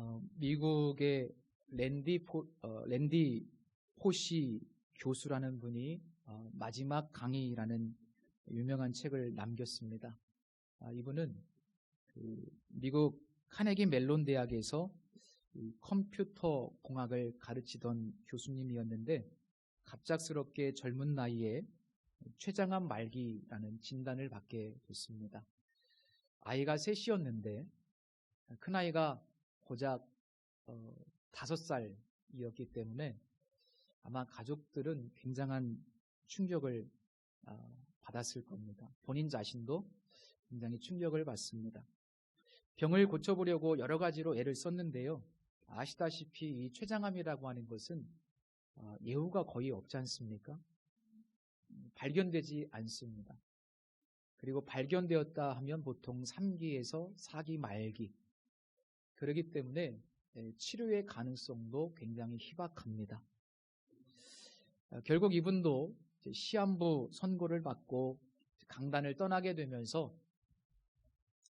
어, 미국의 랜디 포, 어, 랜디 포시 교수라는 분이 어, 마지막 강의라는 유명한 책을 남겼습니다. 아, 이분은 그 미국 카네기 멜론 대학에서 컴퓨터 공학을 가르치던 교수님이었는데 갑작스럽게 젊은 나이에 췌장암 말기라는 진단을 받게 됐습니다. 아이가 셋이었는데 큰아이가 고작 어, 다섯 살이었기 때문에 아마 가족들은 굉장한 충격을 어, 받았을 겁니다. 본인 자신도 굉장히 충격을 받습니다. 병을 고쳐보려고 여러 가지로 애를 썼는데요. 아시다시피 이 췌장암이라고 하는 것은 어, 예후가 거의 없지 않습니까? 발견되지 않습니다. 그리고 발견되었다 하면 보통 3기에서 4기 말기. 그렇기 때문에 예, 치료의 가능성도 굉장히 희박합니다. 어, 결국 이분도 시한부 선고를 받고 강단을 떠나게 되면서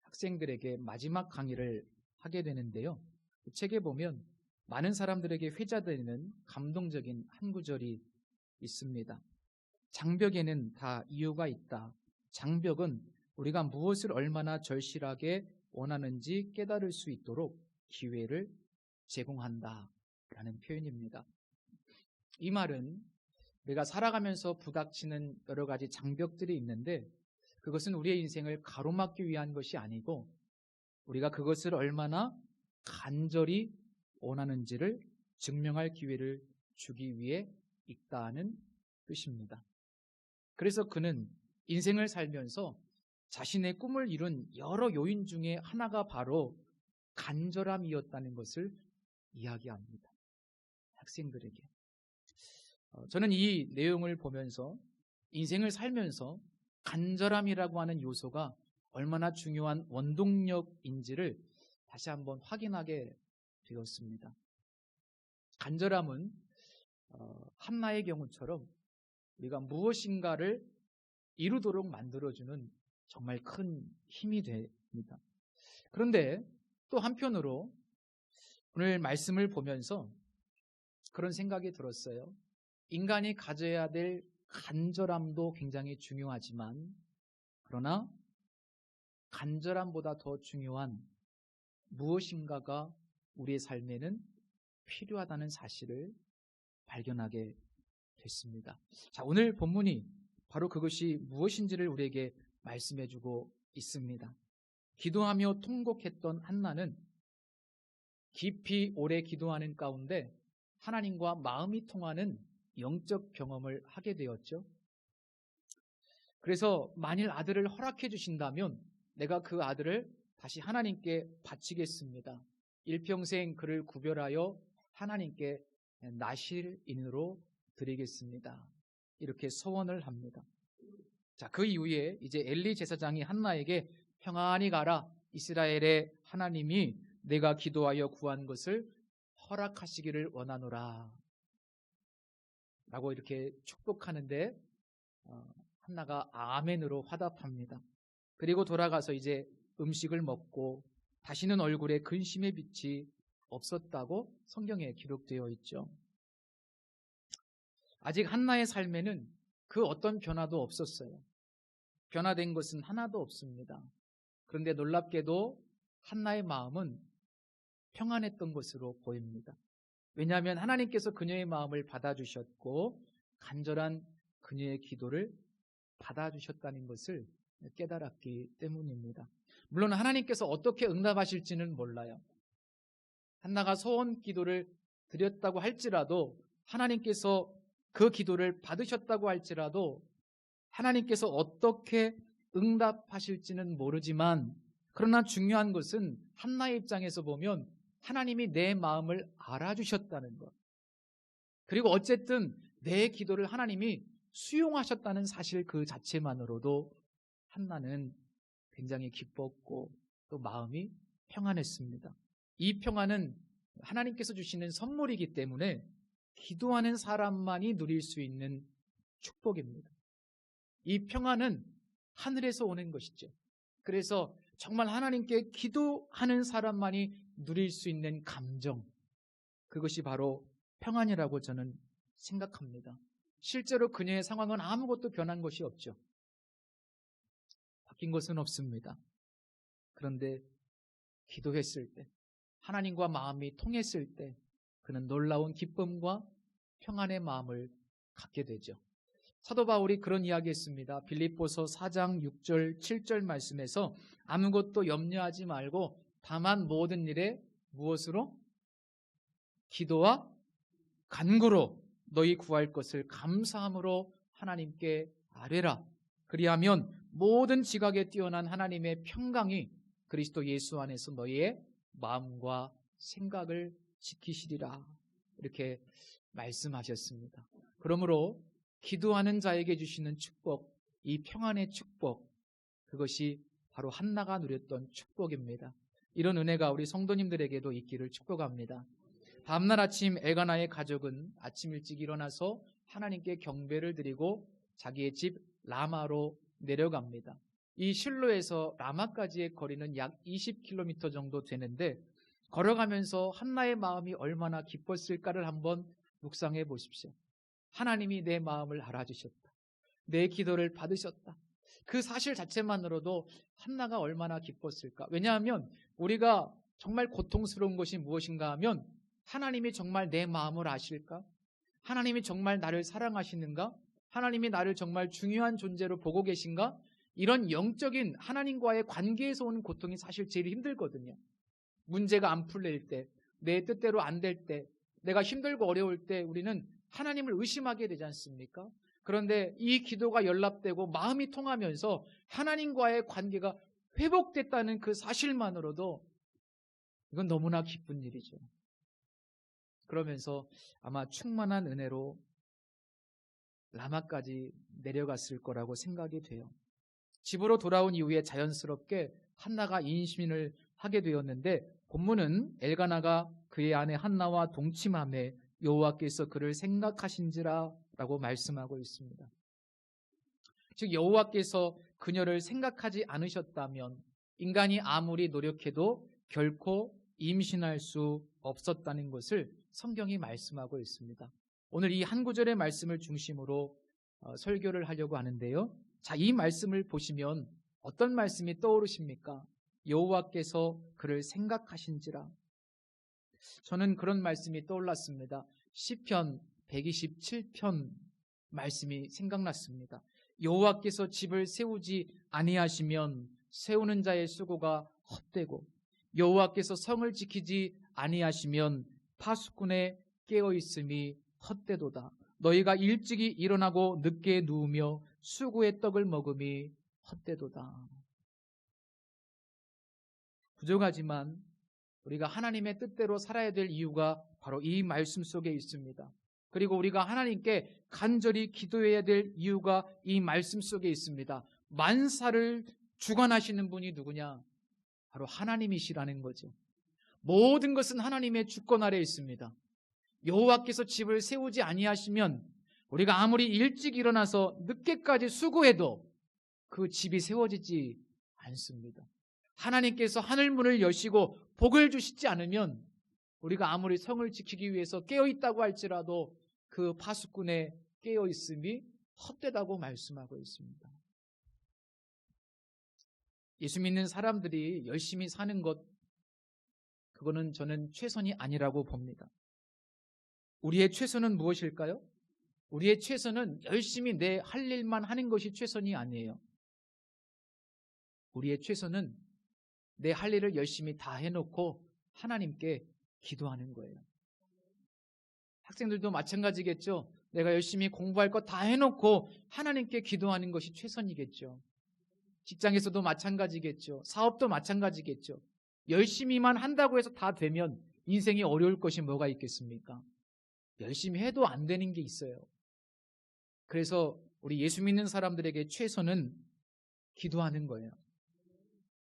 학생들에게 마지막 강의를 하게 되는데요. 그 책에 보면 많은 사람들에게 회자되는 감동적인 한 구절이 있습니다. 장벽에는 다 이유가 있다. 장벽은 우리가 무엇을 얼마나 절실하게 원하는지 깨달을 수 있도록 기회를 제공한다. 라는 표현입니다. 이 말은 우리가 살아가면서 부닥치는 여러 가지 장벽들이 있는데 그것은 우리의 인생을 가로막기 위한 것이 아니고 우리가 그것을 얼마나 간절히 원하는지를 증명할 기회를 주기 위해 있다는 뜻입니다. 그래서 그는 인생을 살면서 자신의 꿈을 이룬 여러 요인 중에 하나가 바로 간절함이었다는 것을 이야기합니다. 학생들에게. 어, 저는 이 내용을 보면서 인생을 살면서 간절함이라고 하는 요소가 얼마나 중요한 원동력인지를 다시 한번 확인하게 되었습니다. 간절함은 어, 한나의 경우처럼 우리가 무엇인가를 이루도록 만들어주는 정말 큰 힘이 됩니다. 그런데 또 한편으로 오늘 말씀을 보면서 그런 생각이 들었어요. 인간이 가져야 될 간절함도 굉장히 중요하지만 그러나 간절함보다 더 중요한 무엇인가가 우리의 삶에는 필요하다는 사실을 발견하게 됐습니다. 자, 오늘 본문이 바로 그것이 무엇인지를 우리에게 말씀해 주고 있습니다. 기도하며 통곡했던 한나는 깊이 오래 기도하는 가운데 하나님과 마음이 통하는 영적 경험을 하게 되었죠. 그래서 만일 아들을 허락해 주신다면 내가 그 아들을 다시 하나님께 바치겠습니다. 일평생 그를 구별하여 하나님께 나실인으로 드리겠습니다. 이렇게 서원을 합니다. 자, 그 이후에 이제 엘리 제사장이 한나에게 평안히 가라. 이스라엘의 하나님이 내가 기도하여 구한 것을 허락하시기를 원하노라. 라고 이렇게 축복하는데 어, 한나가 아멘으로 화답합니다. 그리고 돌아가서 이제 음식을 먹고 다시는 얼굴에 근심의 빛이 없었다고 성경에 기록되어 있죠. 아직 한나의 삶에는 그 어떤 변화도 없었어요. 변화된 것은 하나도 없습니다. 그런데 놀랍게도 한나의 마음은 평안했던 것으로 보입니다. 왜냐하면 하나님께서 그녀의 마음을 받아주셨고 간절한 그녀의 기도를 받아주셨다는 것을 깨달았기 때문입니다. 물론 하나님께서 어떻게 응답하실지는 몰라요. 한나가 소원 기도를 드렸다고 할지라도 하나님께서 그 기도를 받으셨다고 할지라도 하나님께서 어떻게 응답하실지는 모르지만 그러나 중요한 것은 한나의 입장에서 보면 하나님이 내 마음을 알아주셨다는 것. 그리고 어쨌든 내 기도를 하나님이 수용하셨다는 사실 그 자체만으로도 한나는 굉장히 기뻤고 또 마음이 평안했습니다. 이 평안은 하나님께서 주시는 선물이기 때문에 기도하는 사람만이 누릴 수 있는 축복입니다. 이 평안은 하늘에서 오는 것이죠. 그래서 정말 하나님께 기도하는 사람만이 누릴 수 있는 감정, 그것이 바로 평안이라고 저는 생각합니다. 실제로 그녀의 상황은 아무것도 변한 것이 없죠. 바뀐 것은 없습니다. 그런데 기도했을 때, 하나님과 마음이 통했을 때, 그는 놀라운 기쁨과 평안의 마음을 갖게 되죠. 사도 바울이 그런 이야기 했습니다. 빌립보서 4장 6절, 7절 말씀에서 아무것도 염려하지 말고 다만 모든 일에 무엇으로? 기도와 간구로 너희 구할 것을 감사함으로 하나님께 아뢰라. 그리하면 모든 지각에 뛰어난 하나님의 평강이 그리스도 예수 안에서 너희의 마음과 생각을 지키시리라. 이렇게 말씀하셨습니다. 그러므로 기도하는 자에게 주시는 축복, 이 평안의 축복, 그것이 바로 한나가 누렸던 축복입니다. 이런 은혜가 우리 성도님들에게도 있기를 축복합니다. 다음날 아침 엘가나의 가족은 아침 일찍 일어나서 하나님께 경배를 드리고 자기의 집 라마로 내려갑니다. 이 실로에서 라마까지의 거리는 약 20km 정도 되는데 걸어가면서 한나의 마음이 얼마나 기뻤을까를 한번 묵상해 보십시오. 하나님이 내 마음을 알아주셨다. 내 기도를 받으셨다. 그 사실 자체만으로도 한나가 얼마나 기뻤을까. 왜냐하면 우리가 정말 고통스러운 것이 무엇인가 하면 하나님이 정말 내 마음을 아실까? 하나님이 정말 나를 사랑하시는가? 하나님이 나를 정말 중요한 존재로 보고 계신가? 이런 영적인 하나님과의 관계에서 오는 고통이 사실 제일 힘들거든요. 문제가 안 풀릴 때, 내 뜻대로 안 될 때, 내가 힘들고 어려울 때 우리는 하나님을 의심하게 되지 않습니까? 그런데 이 기도가 연락되고 마음이 통하면서 하나님과의 관계가 회복됐다는 그 사실만으로도 이건 너무나 기쁜 일이죠. 그러면서 아마 충만한 은혜로 라마까지 내려갔을 거라고 생각이 돼요. 집으로 돌아온 이후에 자연스럽게 한나가 인신을 하게 되었는데 본문은 엘가나가 그의 아내 한나와 동침함에 여호와께서 그를 생각하신지라라고 말씀하고 있습니다. 즉 여호와께서 그녀를 생각하지 않으셨다면 인간이 아무리 노력해도 결코 임신할 수 없었다는 것을 성경이 말씀하고 있습니다. 오늘 이 한 구절의 말씀을 중심으로 어, 설교를 하려고 하는데요. 자, 이 말씀을 보시면 어떤 말씀이 떠오르십니까? 여호와께서 그를 생각하신지라. 저는 그런 말씀이 떠올랐습니다. 시편 127편 말씀이 생각났습니다. 여호와께서 집을 세우지 아니하시면 세우는 자의 수고가 헛되고 여호와께서 성을 지키지 아니하시면 파수꾼의 깨어 있음이 헛되도다. 너희가 일찍이 일어나고 늦게 누우며 수구의 떡을 먹음이 헛되도다. 부족하지만 우리가 하나님의 뜻대로 살아야 될 이유가 바로 이 말씀 속에 있습니다. 그리고 우리가 하나님께 간절히 기도해야 될 이유가 이 말씀 속에 있습니다. 만사를 주관하시는 분이 누구냐? 바로 하나님이시라는 거죠. 모든 것은 하나님의 주권 아래 있습니다. 여호와께서 집을 세우지 아니하시면 우리가 아무리 일찍 일어나서 늦게까지 수고해도 그 집이 세워지지 않습니다. 하나님께서 하늘 문을 여시고 복을 주시지 않으면 우리가 아무리 성을 지키기 위해서 깨어 있다고 할지라도 그 파수꾼의 깨어 있음이 헛되다고 말씀하고 있습니다. 예수 믿는 사람들이 열심히 사는 것, 그거는 저는 최선이 아니라고 봅니다. 우리의 최선은 무엇일까요? 우리의 최선은 열심히 내 할 일만 하는 것이 최선이 아니에요. 우리의 최선은 내 할 일을 열심히 다 해놓고 하나님께 기도하는 거예요. 학생들도 마찬가지겠죠. 내가 열심히 공부할 거다 해놓고 하나님께 기도하는 것이 최선이겠죠. 직장에서도 마찬가지겠죠. 사업도 마찬가지겠죠. 열심히만 한다고 해서 다 되면 인생이 어려울 것이 뭐가 있겠습니까? 열심히 해도 안 되는 게 있어요. 그래서 우리 예수 믿는 사람들에게 최선은 기도하는 거예요.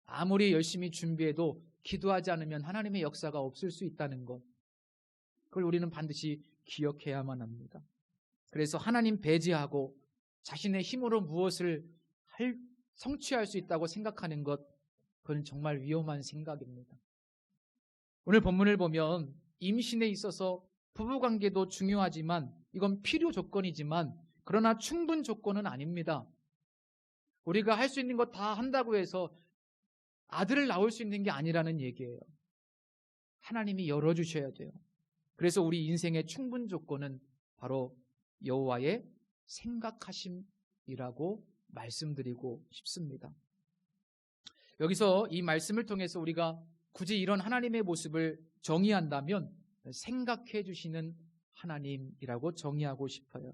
아무리 열심히 준비해도 기도하지 않으면 하나님의 역사가 없을 수 있다는 것. 그걸 우리는 반드시 기억해야만 합니다. 그래서 하나님 배제하고 자신의 힘으로 무엇을 할, 성취할 수 있다고 생각하는 것, 그건 정말 위험한 생각입니다. 오늘 본문을 보면 임신에 있어서 부부 관계도 중요하지만 이건 필요 조건이지만 그러나 충분 조건은 아닙니다. 우리가 할 수 있는 거다 한다고 해서 아들을 낳을 수 있는 게 아니라는 얘기예요. 하나님이 열어주셔야 돼요. 그래서 우리 인생의 충분 조건은 바로 여호와의 생각하심이라고 말씀드리고 싶습니다. 여기서 이 말씀을 통해서 우리가 굳이 이런 하나님의 모습을 정의한다면 생각해 주시는 하나님이라고 정의하고 싶어요.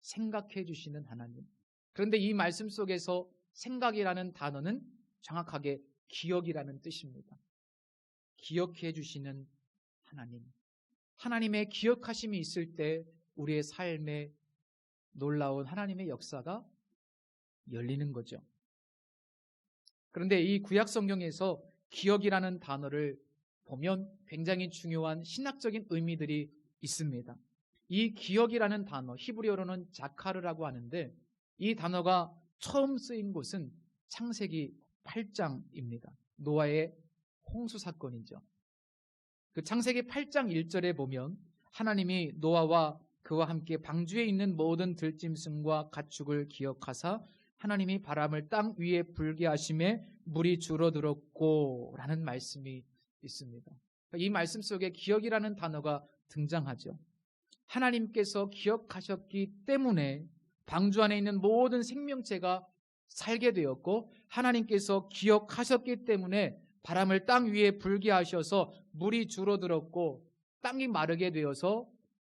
생각해 주시는 하나님. 그런데 이 말씀 속에서 생각이라는 단어는 정확하게 기억이라는 뜻입니다. 기억해 주시는 하나님. 하나님의 기억하심이 있을 때 우리의 삶에 놀라운 하나님의 역사가 열리는 거죠. 그런데 이 구약 성경에서 기억이라는 단어를 보면 굉장히 중요한 신학적인 의미들이 있습니다. 이 기억이라는 단어, 히브리어로는 자카르라고 하는데 이 단어가 처음 쓰인 곳은 창세기 8장입니다. 노아의 홍수 사건이죠. 그 창세기 8장 1절에 보면 하나님이 노아와 그와 함께 방주에 있는 모든 들짐승과 가축을 기억하사 하나님이 바람을 땅 위에 불게 하심에 물이 줄어들었고 라는 말씀이 있습니다. 이 말씀 속에 기억이라는 단어가 등장하죠. 하나님께서 기억하셨기 때문에 방주 안에 있는 모든 생명체가 살게 되었고 하나님께서 기억하셨기 때문에 바람을 땅 위에 불게 하셔서 물이 줄어들었고 땅이 마르게 되어서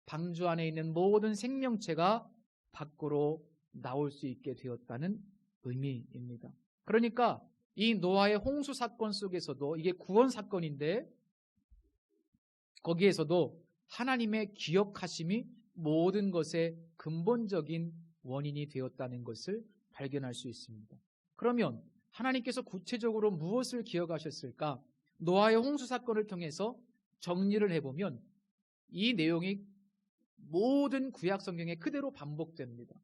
방주 안에 있는 모든 생명체가 밖으로 나올 수 있게 되었다는 의미입니다. 그러니까 이 노아의 홍수 사건 속에서도 이게 구원 사건인데 거기에서도 하나님의 기억하심이 모든 것의 근본적인 원인이 되었다는 것을 발견할 수 있습니다. 그러면 하나님께서 구체적으로 무엇을 기억하셨을까? 노아의 홍수 사건을 통해서 정리를 해보면 이 내용이 모든 구약 성경에 그대로 반복됩니다.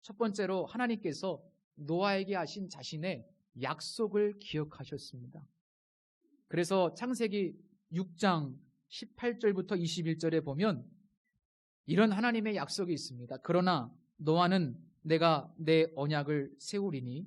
첫 번째로 하나님께서 노아에게 하신 자신의 약속을 기억하셨습니다. 그래서 창세기 6장 18절부터 21절에 보면 이런 하나님의 약속이 있습니다. 그러나 노아는 내가 내 언약을 세우리니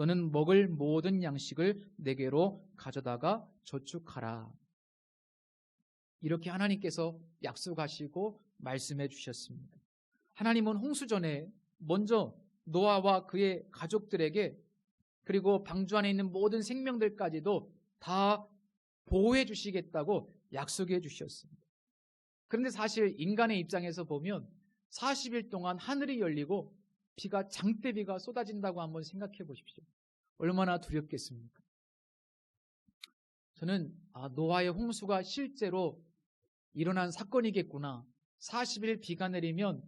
너는 먹을 모든 양식을 내게로 가져다가 저축하라. 이렇게 하나님께서 약속하시고 말씀해 주셨습니다. 하나님은 홍수 전에 먼저 노아와 그의 가족들에게 그리고 방주 안에 있는 모든 생명들까지도 다 보호해 주시겠다고 약속해 주셨습니다. 그런데 사실 인간의 입장에서 보면 40일 동안 하늘이 열리고 비가 장대비가 쏟아진다고 한번 생각해 보십시오. 얼마나 두렵겠습니까? 저는 아, 노아의 홍수가 실제로 일어난 사건이겠구나. 40일 비가 내리면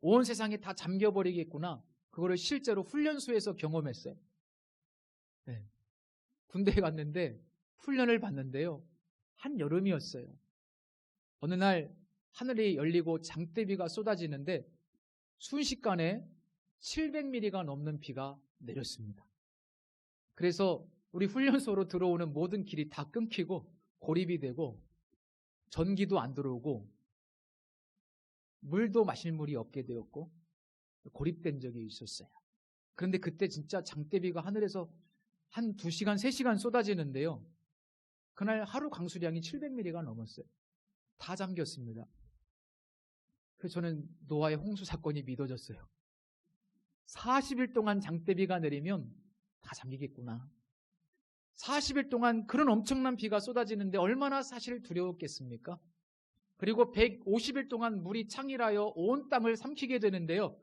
온 세상이 다 잠겨버리겠구나. 그거를 실제로 훈련소에서 경험했어요. 네. 군대에 갔는데 훈련을 받는데요. 한 여름이었어요. 어느 날 하늘이 열리고 장대비가 쏟아지는데 순식간에 700mm가 넘는 비가 내렸습니다. 그래서 우리 훈련소로 들어오는 모든 길이 다 끊기고 고립이 되고 전기도 안 들어오고 물도 마실 물이 없게 되었고 고립된 적이 있었어요. 그런데 그때 진짜 장대비가 하늘에서 한 2시간, 3시간 쏟아지는데요. 그날 하루 강수량이 700mm가 넘었어요. 다 잠겼습니다. 그래서 저는 노아의 홍수 사건이 믿어졌어요. 40일 동안 장대비가 내리면 다 잠기겠구나. 40일 동안 그런 엄청난 비가 쏟아지는데 얼마나 사실 두려웠겠습니까? 그리고 150일 동안 물이 창일하여 온 땅을 삼키게 되는데요.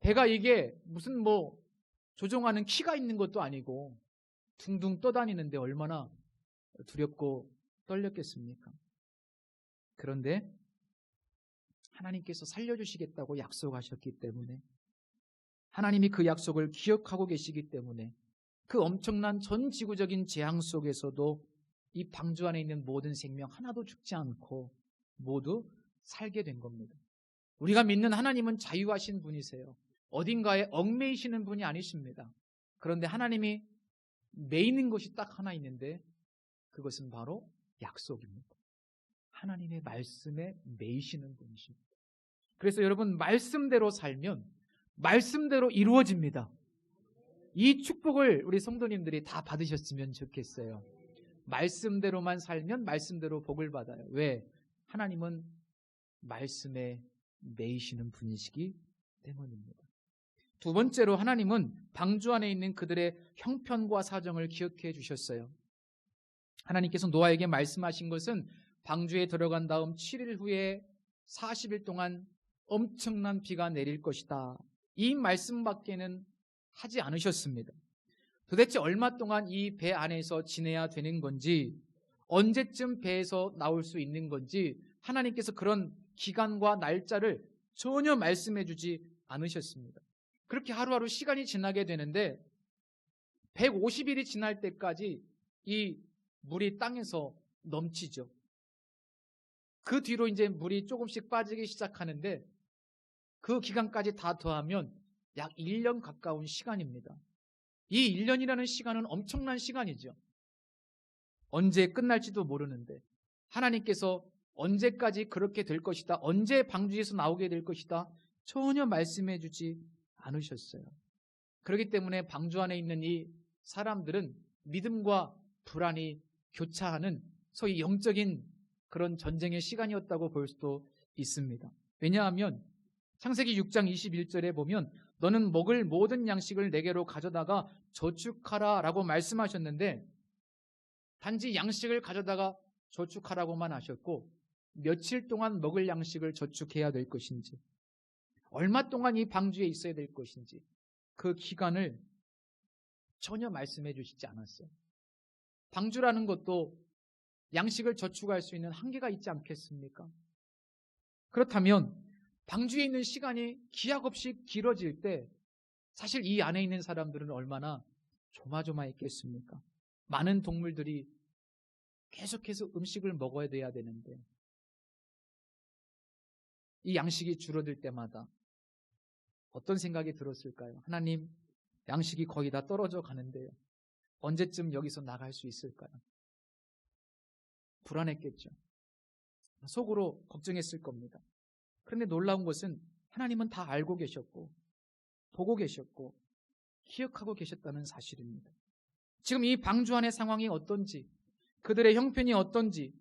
배가 이게 무슨 뭐 조종하는 키가 있는 것도 아니고 둥둥 떠다니는데 얼마나 두렵고 떨렸겠습니까? 그런데 하나님께서 살려주시겠다고 약속하셨기 때문에 하나님이 그 약속을 기억하고 계시기 때문에 그 엄청난 전 지구적인 재앙 속에서도 이 방주 안에 있는 모든 생명 하나도 죽지 않고 모두 살게 된 겁니다. 우리가 믿는 하나님은 자유하신 분이세요. 어딘가에 얽매이시는 분이 아니십니다. 그런데 하나님이 매이는 것이 딱 하나 있는데 그것은 바로 약속입니다. 하나님의 말씀에 매이시는 분이십니다. 그래서 여러분 말씀대로 살면 말씀대로 이루어집니다. 이 축복을 우리 성도님들이 다 받으셨으면 좋겠어요. 말씀대로만 살면 말씀대로 복을 받아요. 왜? 하나님은 말씀에 매이시는 분이시기 때문입니다. 두 번째로 하나님은 방주 안에 있는 그들의 형편과 사정을 기억해 주셨어요. 하나님께서 노아에게 말씀하신 것은 방주에 들어간 다음 7일 후에 40일 동안 엄청난 비가 내릴 것이다. 이 말씀밖에는 하지 않으셨습니다. 도대체 얼마 동안 이 배 안에서 지내야 되는 건지, 언제쯤 배에서 나올 수 있는 건지, 하나님께서 그런 기간과 날짜를 전혀 말씀해 주지 않으셨습니다. 그렇게 하루하루 시간이 지나게 되는데, 150일이 지날 때까지 이 물이 땅에서 넘치죠. 그 뒤로 이제 물이 조금씩 빠지기 시작하는데, 그 기간까지 다 더하면 약 1년 가까운 시간입니다. 이 1년이라는 시간은 엄청난 시간이죠. 언제 끝날지도 모르는데 하나님께서 언제까지 그렇게 될 것이다. 언제 방주에서 나오게 될 것이다. 전혀 말씀해 주지 않으셨어요. 그렇기 때문에 방주 안에 있는 이 사람들은 믿음과 불안이 교차하는 소위 영적인 그런 전쟁의 시간이었다고 볼 수도 있습니다. 왜냐하면 창세기 6장 21절에 보면 너는 먹을 모든 양식을 내게로 가져다가 저축하라 라고 말씀하셨는데 단지 양식을 가져다가 저축하라고만 하셨고 며칠 동안 먹을 양식을 저축해야 될 것인지 얼마 동안 이 방주에 있어야 될 것인지 그 기간을 전혀 말씀해 주시지 않았어요. 방주라는 것도 양식을 저축할 수 있는 한계가 있지 않겠습니까? 그렇다면 방주에 있는 시간이 기약 없이 길어질 때 사실 이 안에 있는 사람들은 얼마나 조마조마했겠습니까? 많은 동물들이 계속해서 음식을 먹어야 돼야 되는데 이 양식이 줄어들 때마다 어떤 생각이 들었을까요? 하나님, 양식이 거의 다 떨어져 가는데요. 언제쯤 여기서 나갈 수 있을까요? 불안했겠죠. 속으로 걱정했을 겁니다. 그런데 놀라운 것은 하나님은 다 알고 계셨고, 보고 계셨고, 기억하고 계셨다는 사실입니다. 지금 이 방주 안의 상황이 어떤지, 그들의 형편이 어떤지,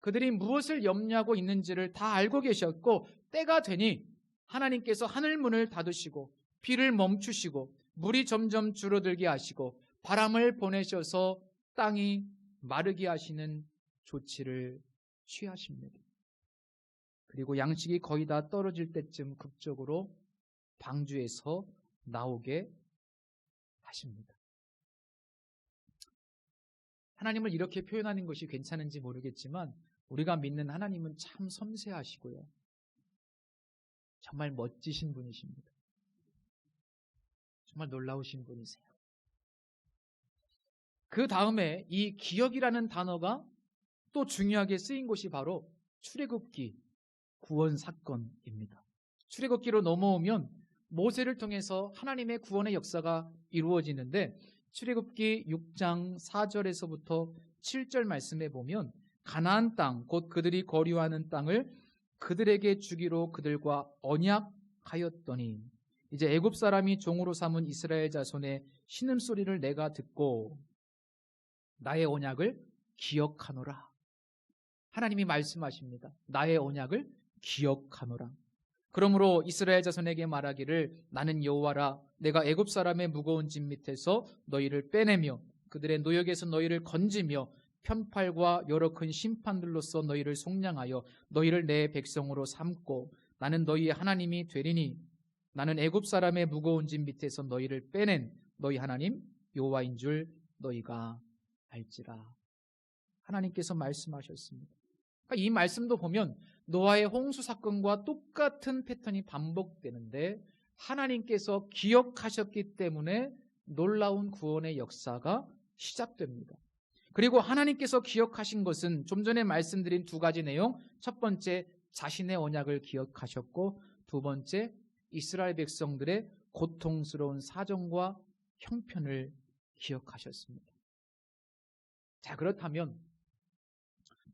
그들이 무엇을 염려하고 있는지를 다 알고 계셨고, 때가 되니 하나님께서 하늘 문을 닫으시고, 비를 멈추시고, 물이 점점 줄어들게 하시고, 바람을 보내셔서 땅이 마르게 하시는 조치를 취하십니다. 그리고 양식이 거의 다 떨어질 때쯤 극적으로 방주에서 나오게 하십니다. 하나님을 이렇게 표현하는 것이 괜찮은지 모르겠지만 우리가 믿는 하나님은 참 섬세하시고요. 정말 멋지신 분이십니다. 정말 놀라우신 분이세요. 그 다음에 이 기억이라는 단어가 또 중요하게 쓰인 곳이 바로 출애굽기 구원 사건입니다. 출애굽기로 넘어오면 모세를 통해서 하나님의 구원의 역사가 이루어지는데 출애굽기 6장 4절에서부터 7절 말씀에 보면 가나안 땅 곧 그들이 거류하는 땅을 그들에게 주기로 그들과 언약하였더니 이제 애굽 사람이 종으로 삼은 이스라엘 자손의 신음 소리를 내가 듣고 나의 언약을 기억하노라. 하나님이 말씀하십니다. 나의 언약을 기억하노라. 그러므로 이스라엘 자손에게 말하기를 나는 여호와라 내가 애굽 사람의 무거운 짐 밑에서 너희를 빼내며 그들의 노역에서 너희를 건지며 편팔과 여러 큰 심판들로서 너희를 속량하여 너희를 내 백성으로 삼고 나는 너희의 하나님이 되리니 나는 애굽 사람의 무거운 짐 밑에서 너희를 빼낸 너희 하나님 여호와인 줄 너희가 알지라 하나님께서 말씀하셨습니다. 그러니까 이 말씀도 보면 노아의 홍수 사건과 똑같은 패턴이 반복되는데 하나님께서 기억하셨기 때문에 놀라운 구원의 역사가 시작됩니다. 그리고 하나님께서 기억하신 것은 좀 전에 말씀드린 두 가지 내용. 첫 번째, 자신의 언약을 기억하셨고, 두 번째, 이스라엘 백성들의 고통스러운 사정과 형편을 기억하셨습니다. 자, 그렇다면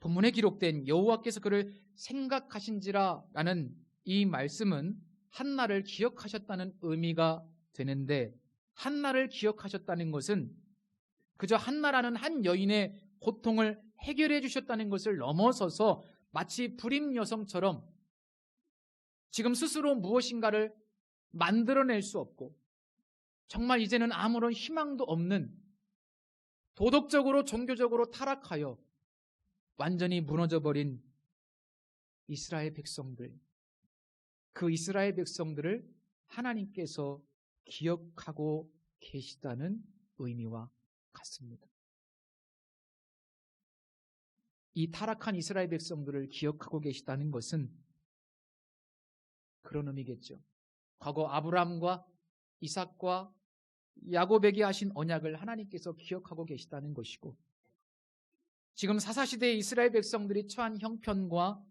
본문에 기록된 여호와께서 그를 생각하신지라라는 이 말씀은 한나를 기억하셨다는 의미가 되는데 한나를 기억하셨다는 것은 그저 한나라는 한 여인의 고통을 해결해 주셨다는 것을 넘어서서 마치 불임 여성처럼 지금 스스로 무엇인가를 만들어낼 수 없고 정말 이제는 아무런 희망도 없는 도덕적으로 종교적으로 타락하여 완전히 무너져 버린 이스라엘 백성들 그 이스라엘 백성들을 하나님께서 기억하고 계시다는 의미와 같습니다. 이 타락한 이스라엘 백성들을 기억하고 계시다는 것은 그런 의미겠죠. 과거 아브라함과 이삭과 야곱에게 하신 언약을 하나님께서 기억하고 계시다는 것이고 지금 사사시대의 이스라엘 백성들이 처한 형편과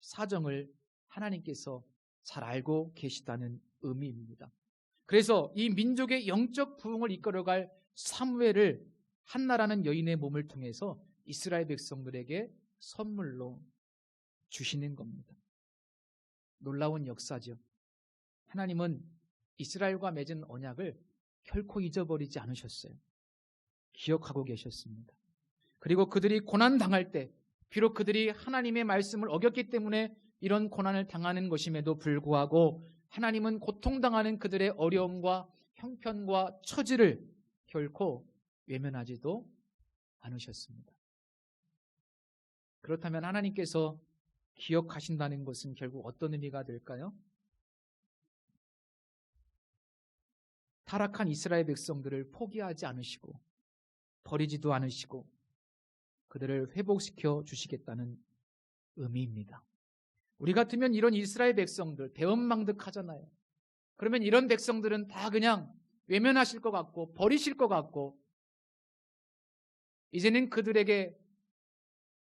사정을 하나님께서 잘 알고 계시다는 의미입니다. 그래서 이 민족의 영적 부흥을 이끌어갈 사무엘을 한나라는 여인의 몸을 통해서 이스라엘 백성들에게 선물로 주시는 겁니다. 놀라운 역사죠. 하나님은 이스라엘과 맺은 언약을 결코 잊어버리지 않으셨어요. 기억하고 계셨습니다. 그리고 그들이 고난 당할 때 비록 그들이 하나님의 말씀을 어겼기 때문에 이런 고난을 당하는 것임에도 불구하고 하나님은 고통당하는 그들의 어려움과 형편과 처지를 결코 외면하지도 않으셨습니다. 그렇다면 하나님께서 기억하신다는 것은 결국 어떤 의미가 될까요? 타락한 이스라엘 백성들을 포기하지 않으시고 버리지도 않으시고 그들을 회복시켜 주시겠다는 의미입니다. 우리 같으면 이런 이스라엘 백성들 배은망덕하잖아요. 그러면 이런 백성들은 다 그냥 외면하실 것 같고 버리실 것 같고 이제는 그들에게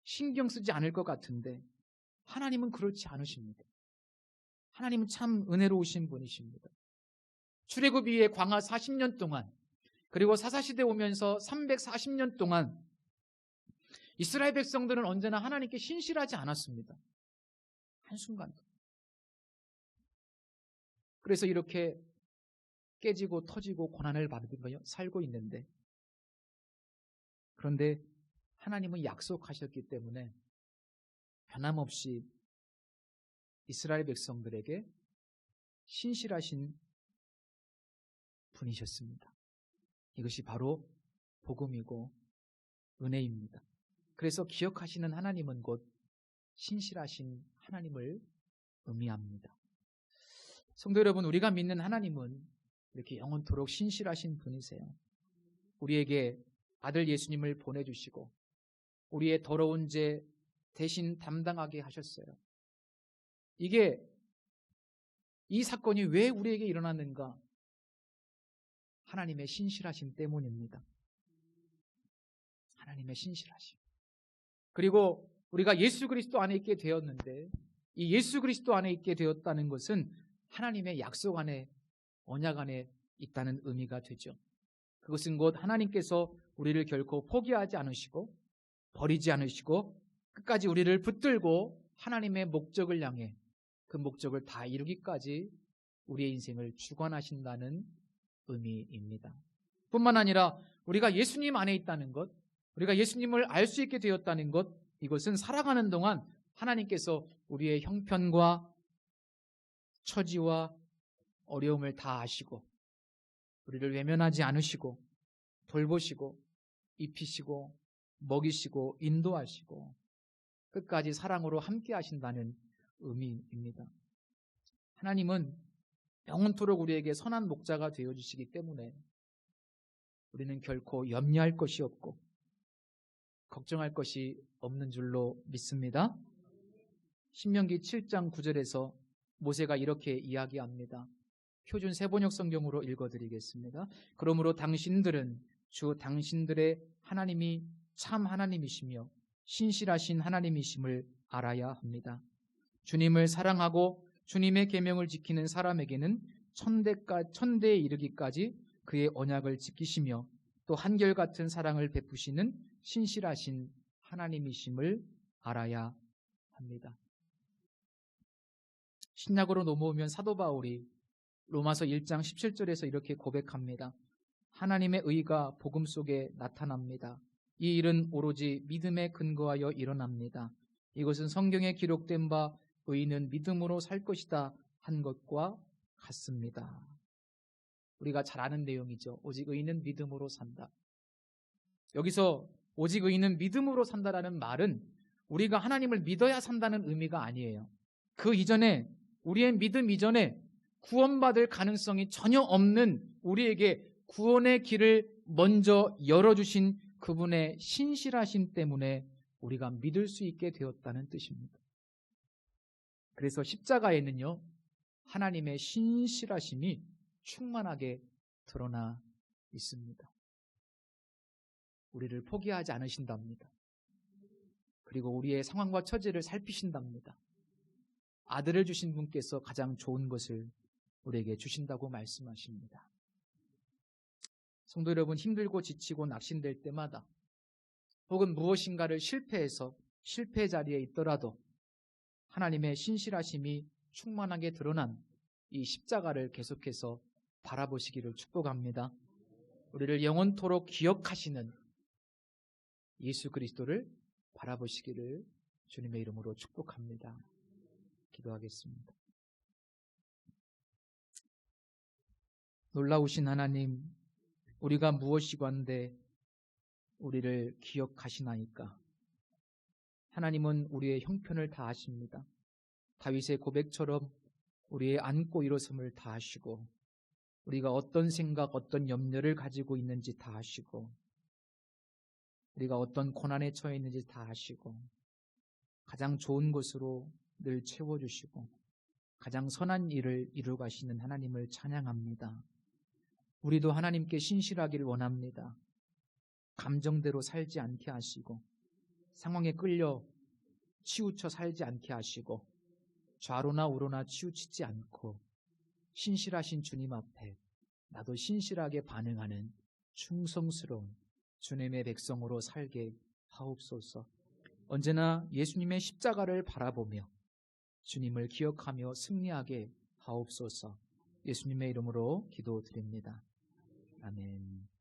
신경 쓰지 않을 것 같은데 하나님은 그렇지 않으십니다. 하나님은 참 은혜로우신 분이십니다. 출애굽 이후에 광화 40년 동안 그리고 사사시대 오면서 340년 동안 이스라엘 백성들은 언제나 하나님께 신실하지 않았습니다. 한순간도. 그래서 이렇게 깨지고 터지고 고난을 받으며 살고 있는데 그런데 하나님은 약속하셨기 때문에 변함없이 이스라엘 백성들에게 신실하신 분이셨습니다. 이것이 바로 복음이고 은혜입니다. 그래서 기억하시는 하나님은 곧 신실하신 하나님을 의미합니다. 성도 여러분, 우리가 믿는 하나님은 이렇게 영원토록 신실하신 분이세요. 우리에게 아들 예수님을 보내주시고 우리의 더러운 죄 대신 담당하게 하셨어요. 이게 이 사건이 왜 우리에게 일어났는가? 하나님의 신실하심 때문입니다. 하나님의 신실하심. 그리고 우리가 예수 그리스도 안에 있게 되었는데 이 예수 그리스도 안에 있게 되었다는 것은 하나님의 약속 안에 언약 안에 있다는 의미가 되죠. 그것은 곧 하나님께서 우리를 결코 포기하지 않으시고 버리지 않으시고 끝까지 우리를 붙들고 하나님의 목적을 향해 그 목적을 다 이루기까지 우리의 인생을 주관하신다는 의미입니다. 뿐만 아니라 우리가 예수님 안에 있다는 것, 우리가 예수님을 알 수 있게 되었다는 것, 이것은 살아가는 동안 하나님께서 우리의 형편과 처지와 어려움을 다 아시고 우리를 외면하지 않으시고 돌보시고 입히시고 먹이시고 인도하시고 끝까지 사랑으로 함께 하신다는 의미입니다. 하나님은 영원토록 우리에게 선한 목자가 되어 주시기 때문에 우리는 결코 염려할 것이 없고 걱정할 것이 없는 줄로 믿습니다. 신명기 7장 9절에서 모세가 이렇게 이야기합니다. 표준 세번역 성경으로 읽어드리겠습니다. 그러므로 당신들은 주 당신들의 하나님이 참 하나님이시며 신실하신 하나님이심을 알아야 합니다. 주님을 사랑하고 주님의 계명을 지키는 사람에게는 천대까 천대에 이르기까지 그의 언약을 지키시며 또 한결같은 사랑을 베푸시는 신실하신 하나님이심을 알아야 합니다. 신약으로 넘어오면 사도 바울이 로마서 1장 17절에서 이렇게 고백합니다. 하나님의 의가 복음 속에 나타납니다. 이 일은 오로지 믿음에 근거하여 일어납니다. 이것은 성경에 기록된 바 의인은 믿음으로 살 것이다 한 것과 같습니다. 우리가 잘 아는 내용이죠. 오직 의인은 믿음으로 산다. 여기서 오직 의인은 믿음으로 산다라는 말은 우리가 하나님을 믿어야 산다는 의미가 아니에요. 그 이전에 우리의 믿음 이전에 구원받을 가능성이 전혀 없는 우리에게 구원의 길을 먼저 열어주신 그분의 신실하심 때문에 우리가 믿을 수 있게 되었다는 뜻입니다. 그래서 십자가에는요, 하나님의 신실하심이 충만하게 드러나 있습니다. 우리를 포기하지 않으신답니다. 그리고 우리의 상황과 처지를 살피신답니다. 아들을 주신 분께서 가장 좋은 것을 우리에게 주신다고 말씀하십니다. 성도 여러분, 힘들고 지치고 낙심될 때마다 혹은 무엇인가를 실패해서 실패 자리에 있더라도 하나님의 신실하심이 충만하게 드러난 이 십자가를 계속해서 바라보시기를 축복합니다. 우리를 영원토록 기억하시는 예수 그리스도를 바라보시기를 주님의 이름으로 축복합니다. 기도하겠습니다. 놀라우신 하나님, 우리가 무엇이건데 우리를 기억하시나이까? 하나님은 우리의 형편을 다 아십니다. 다윗의 고백처럼 우리의 안고 일어섬을 다 아시고 우리가 어떤 생각, 어떤 염려를 가지고 있는지 다 아시고 우리가 어떤 고난에 처해 있는지 다 아시고 가장 좋은 것으로 늘 채워주시고 가장 선한 일을 이루 가시는 하나님을 찬양합니다. 우리도 하나님께 신실하기를 원합니다. 감정대로 살지 않게 하시고 상황에 끌려 치우쳐 살지 않게 하시고 좌로나 우로나 치우치지 않고 신실하신 주님 앞에 나도 신실하게 반응하는 충성스러운 주님의 백성으로 살게 하옵소서. 언제나 예수님의 십자가를 바라보며 주님을 기억하며 승리하게 하옵소서. 예수님의 이름으로 기도드립니다. 아멘.